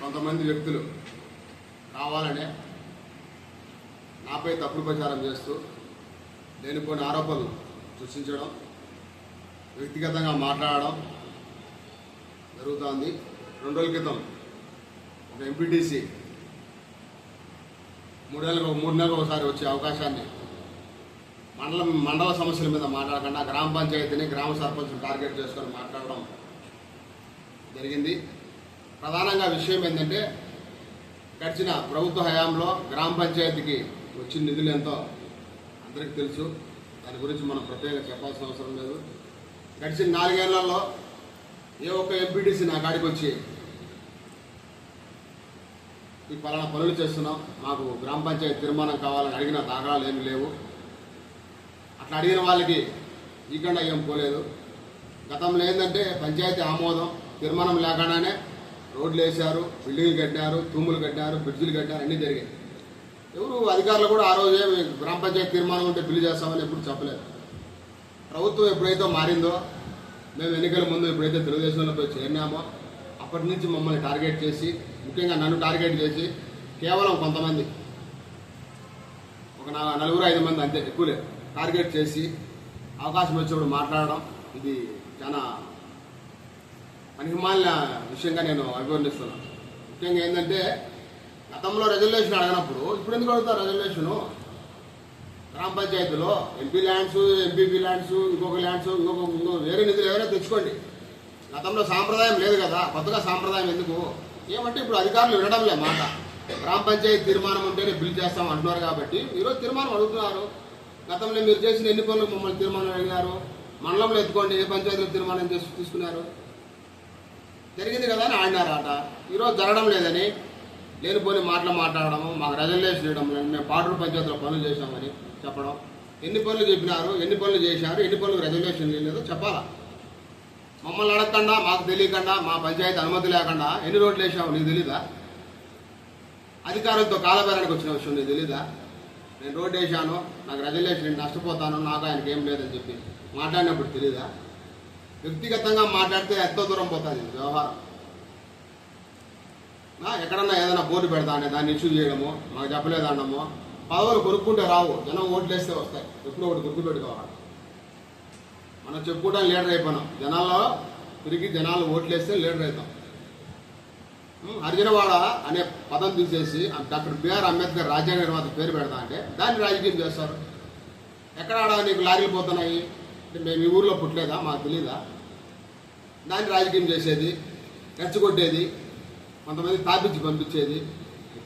కొంతమంది వ్యక్తులు కావాలనే నాపై తప్పుడు ప్రచారం చేస్తూ లేనిపోయిన ఆరోపణలు సృష్టించడం వ్యక్తిగతంగా మాట్లాడడం జరుగుతోంది. రెండు రోజుల క్రితం ఒక ఎంపీటీసీ మూడేళ్ళకు మూడు నెలలకు ఒకసారి వచ్చే అవకాశాన్ని మండలం మండల సమస్యల మీద మాట్లాడకుండా గ్రామ పంచాయతీని గ్రామ సర్పంచ్ టార్గెట్ చేసుకొని మాట్లాడడం జరిగింది. ప్రధానంగా విషయం ఏంటంటే గడిచిన ప్రభుత్వ హయాంలో గ్రామ పంచాయతీకి వచ్చిన నిధులు ఎంతో అందరికీ తెలుసు. దాని గురించి మనం ప్రత్యేకంగా చెప్పాల్సిన అవసరం లేదు. గడిచిన నాలుగేళ్ళలో ఏ ఒక్క ఎంపీటీసీ నా కాడికి వచ్చి ఈ పలానా పనులు చేస్తున్నాం. మాకు గ్రామ పంచాయతీ తీర్మానం కావాలని అడిగిన దాఖలాలు ఏమి లేవు. అట్లా అడిగిన వాళ్ళకి ఈకుండా ఏం పోలేదు. గతంలో ఏంటంటే పంచాయతీ ఆమోదం తీర్మానం లేకుండానే రోడ్లు వేశారు బిల్డింగ్లు కట్టారు తూములు కట్టారు బ్రిడ్జిలు కట్టారు అన్నీ జరిగాయి. ఎవరు అధికారులు కూడా ఆ రోజే మేము గ్రామ పంచాయతీ తీర్మానం ఉంటే బిల్లు చేస్తామని ఎప్పుడు చెప్పలేదు. ప్రభుత్వం ఎప్పుడైతే మారిందో మేము ఎన్నికల ముందు ఎప్పుడైతే తెలుగుదేశంలో చేరినామో అప్పటి నుంచి మమ్మల్ని టార్గెట్ చేసి ముఖ్యంగా నన్ను టార్గెట్ చేసి కేవలం కొంతమంది ఒక నలుగురు ఐదు మంది అంతే ఎక్కువ టార్గెట్ చేసి అవకాశం వచ్చినప్పుడు మాట్లాడడం ఇది చాలా పనికిమాలిన విషయంగా నేను అభివర్ణిస్తున్నాను ముఖ్యంగా ఏంటంటే గతంలో రెజల్యూషన్ అడగనప్పుడు ఇప్పుడు ఎందుకు అడుగుతారు రెజల్యూషను గ్రామ పంచాయతీలో ఎంపీ ల్యాండ్స్ ఎంపీపీ ల్యాండ్స్ ఇంకొక ల్యాండ్స్ ఇంకొక ఇంకో వేరే నిధులు ఎవరైనా తెచ్చుకోండి. గతంలో సాంప్రదాయం లేదు కదా కొత్తగా సాంప్రదాయం ఎందుకు? ఏమంటే ఇప్పుడు అధికారులు వినడం లే మాట. గ్రామ పంచాయతీ తీర్మానం ఉంటేనే బిల్ చేస్తాం అంటున్నారు కాబట్టి ఈరోజు తీర్మానం అడుగుతున్నారు. గతంలో మీరు చేసిన ఎన్ని పనులు మమ్మల్ని తీర్మానం అడిగినారు మండలంలో ఎత్తుకోండి ఏ పంచాయతీలో తీర్మానం చేసి తీసుకున్నారు? జరిగింది కదా అని ఆడినారు ఆట ఈరోజు జరగడం లేదని లేనిపోని మాటలు మాట్లాడడము మాకు రెజల్యూషన్ చేయడం లేదు. మేము పాటలు పంచాయతీలో పనులు చేశామని చెప్పడం. ఎన్ని పనులు చెప్పినారు ఎన్ని పనులు చేశారు ఎన్ని పనులు రెజల్యూషన్ లేదో చెప్పాలా? మమ్మల్ని అడగకుండా మాకు తెలియకుండా మా పంచాయతీ అనుమతి లేకుండా ఎన్ని రోడ్లు వేసావు నీకు తెలీదా? అధికారంతో కాలబేరానికి వచ్చిన విషయం నీకు తెలీదా? నేను రోడ్డు వేసాను నాకు రెజల్యూషన్ నేను నష్టపోతాను నాకు ఆయనకి ఏం లేదని చెప్పి మాట్లాడినప్పుడు తెలీదా? వ్యక్తిగతంగా మాట్లాడితే ఎంతో దూరం పోతుంది వ్యవహారం. ఎక్కడన్నా ఏదైనా బోర్డు పెడతా అనే దాన్ని ఇష్యూ చేయడము మాకు చెప్పలేదన్నము పదవులు కొనుక్కుంటే రావు జనం ఓట్లు వేస్తే వస్తాయి. ఎప్పుడో ఒకటి గుర్తుపెట్టుకోవాలి మనం చెప్పుకోవడం లీడర్ అయిపోయినాం. జనాల్లో తిరిగి జనాలు ఓట్లు వేస్తే లీడర్ అవుతాం. ఉం, హరిజనవాడ అనే పదం తీసేసి డాక్టర్ బిఆర్ అంబేద్కర్ రాజ్యాంగ నిర్మాత పేరు పెడతా అంటే దాన్ని రాజకీయం చేస్తారు. ఎక్కడ నీకు లారీలు పోతున్నాయి? మేము ఈ ఊర్లో పుట్టలేదా? మాకు తెలీదా? దాన్ని రాజకీయం చేసేది రెచ్చగొట్టేది కొంతమంది తాపించి పంపించేది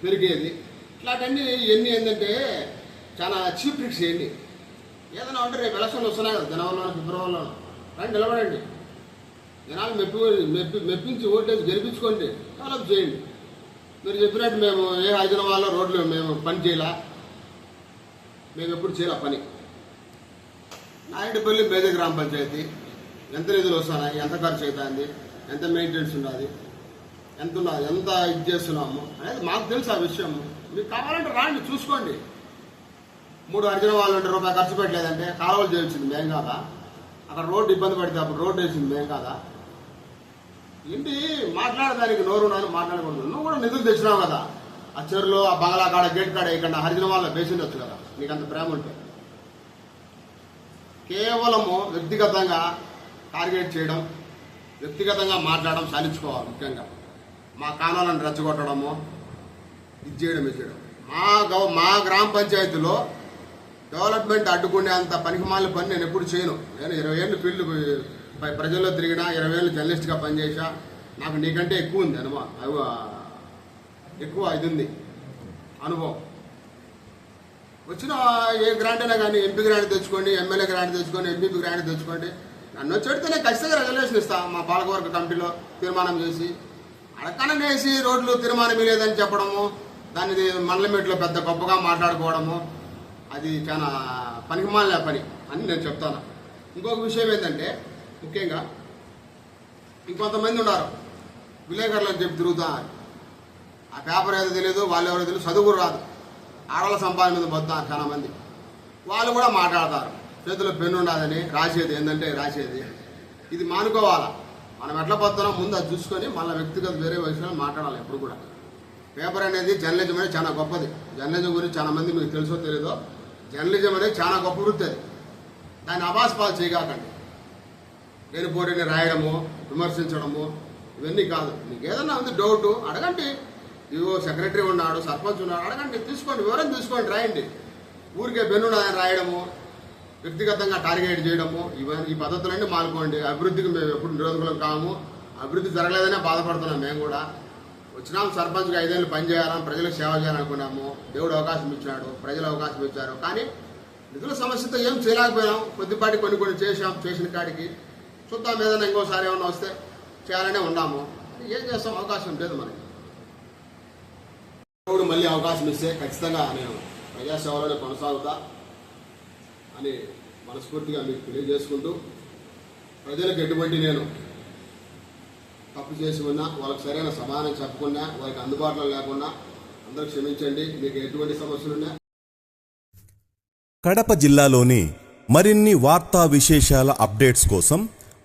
పెరిగేది. ఇట్లాంటివన్నీ ఎన్ని ఏంటంటే చాలా చీప్ ట్రిక్స్ చేయండి. ఏదైనా ఉంటే రేపు ఎలక్షన్లు వస్తున్నాయి కదా జనవరిలోనూ ఫిబ్రవరిలోనూ. రండి నిలబడండి. జనాలు మెప్పి మెప్పి మెప్పించి ఓటేసి గెలిపించుకోండి డెవలప్ చేయండి. మీరు చెప్పినట్టు మేము ఏ హైదరాబాద్లో రోడ్లు మేము పని చేయాల? మేము ఎప్పుడు చేయాల పని? నాయుడుపల్లి మేజర్ గ్రామ పంచాయతీ ఎంత నిధులు వస్తున్నాయి ఎంత ఖర్చు అవుతుంది ఎంత మెయింటెనెన్స్ ఉన్నది ఎంత ఉన్నది ఎంత ఇది చేస్తున్నాము అనేది మాకు తెలుసు ఆ విషయం. మీకు కావాలంటే రాండి చూసుకోండి. మూడు అర్జున వాళ్ళు ఉంటే రూపాయలు ఖర్చు పెట్టలేదంటే కాలువలు చేయించింది మేం కాదా? అక్కడ రోడ్డు ఇబ్బంది పడితే అప్పుడు రోడ్డు వేసింది మేం కాదా? ఏంటి? మాట్లాడడానికి నోరు నాన్న మాట్లాడకూడదు. నువ్వు కూడా నిధులు తెచ్చినావు కదా. ఆ చెరువులో ఆ బంగ్లా కాడ గేట్ కాడ ఇక్కడ హరిజన వాళ్ళ బేసిండొచ్చు కదా. నీకు అంత ప్రేమ ఉంటే. కేవలము వ్యక్తిగతంగా టార్గెట్ చేయడం వ్యక్తిగతంగా మాట్లాడడం సాధించుకోవాలి ముఖ్యంగా. మా కాణాలను రెచ్చగొట్టడము ఇది చేయడం ఇది చేయడం. మా గవ మా గ్రామ పంచాయతీలో డెవలప్మెంట్ అడ్డుకునే అంత పనికి మాలిన పని నేను ఎప్పుడు చేయను. నేను ఇరవై ఏళ్ళు ఫీల్డ్ ప్రజల్లో తిరిగినా ఇరవై ఏళ్ళు జర్నలిస్ట్గా పనిచేసా నాకు నీకంటే ఎక్కువ ఉంది అనుభవం ఎక్కువ ఇది ఉంది అనుభవం. వచ్చిన ఏ గ్రాంట్ అయినా కానీ ఎంపీ గ్రాంట్ తెచ్చుకోండి ఎమ్మెల్యే గ్రాంట్ తెచ్చుకోండి ఎంపీపీ గ్రాంట్ తెచ్చుకోండి నన్ను వచ్చేడితే నేను ఖచ్చితంగా రెజల్యూషన్ ఇస్తాను మా పాలకవర్గ కమిటీలో తీర్మానం చేసి. అడక్కన వేసి రోడ్లు తీర్మానం లేదని చెప్పడము దాన్ని మండలమేట్లో పెద్ద గొప్పగా మాట్లాడుకోవడము అది చాలా పనికిమాలిన పని అని నేను చెప్తాను. ఇంకొక విషయం ఏంటంటే ముఖ్యంగా ఇంకొంతమంది ఉన్నారు. విలేకరులకు చెప్పి తిరుగుతున్నారు. ఆ పేపర్ ఏదో తెలియదు వాళ్ళు ఎవరో తెలియదు చదువు కూడా రాదు. ఆడవాళ్ళ సంపాదన మీద పోతున్నారు చాలా మంది వాళ్ళు కూడా మాట్లాడతారు. చేతిలో పెన్ను ఉండదని రాసేది ఏంటంటే రాసేది. ఇది మానుకోవాలా? మనం ఎట్లా పోతున్నాం? ముందు అది చూసుకొని మళ్ళీ వ్యక్తిగత వేరే విషయాలు మాట్లాడాలి ఎప్పుడు కూడా. పేపర్ అనేది జర్నలిజం అనేది చాలా గొప్పది. జర్నలిజం గురించి చాలా మంది మీకు తెలుసో తెలీదో జర్నలిజం అనేది చాలా గొప్ప వృత్తి అది. దాన్ని అబాస్పాలు చేయగాకండి. నేను పోటీని రాయడము విమర్శించడము ఇవన్నీ కాదు. మీకు ఏదన్నా ఉంది డౌట్ అడగండి. ఇవో సెక్రటరీ ఉన్నాడు సర్పంచ్ ఉన్నాడు అడగండి. తీసుకోండి వివరం తీసుకోండి రాయండి. ఊరికే బెన్నున్నాయని రాయడము వ్యక్తిగతంగా టార్గెట్ చేయడము ఇవన్నీ ఈ పద్ధతులన్నీ మానుకోండి. అభివృద్ధికి మేము ఎప్పుడు నిరోధకులం కాము. అభివృద్ధి జరగలేదనే బాధపడుతున్నాం మేము కూడా. వచ్చినాం సర్పంచ్గా ఐదేళ్ళు పనిచేయాలని ప్రజలకు సేవ చేయాలనుకున్నాము. దేవుడు అవకాశం ఇచ్చాడు ప్రజలు అవకాశం ఇచ్చారు. కానీ నిధుల సమస్యతో ఏం చేయలేకపోయినాం. కొద్దిపాటి కొన్ని కొన్ని చేసాం చేసిన కాడికి. చూద్దాం ఏదైనా ఇంకోసారి ఏమైనా వస్తే చేయాలనే ఉన్నాము. ఏం చేస్తాం? అవకాశం లేదు మనకి. దేవుడు మళ్ళీ అవకాశం ఇస్తే ఖచ్చితంగా నేను ప్రజాసేవలోనే కొనసాగుతా అని మనస్ఫూర్తిగా మీకు తెలియజేసుకుంటూ ప్రజలకు ఎటువంటి నేను తప్పు చేసి ఉన్నా వాళ్ళకి సరైన సమాధానం చెప్పకుండా వాళ్ళకి అందుబాటులో లేకుండా అందరూ క్షమించండి. మీకు ఎటువంటి సమస్యలున్నా కడప జిల్లాలోని మరిన్ని వార్తా విశేషాల అప్డేట్స్ కోసం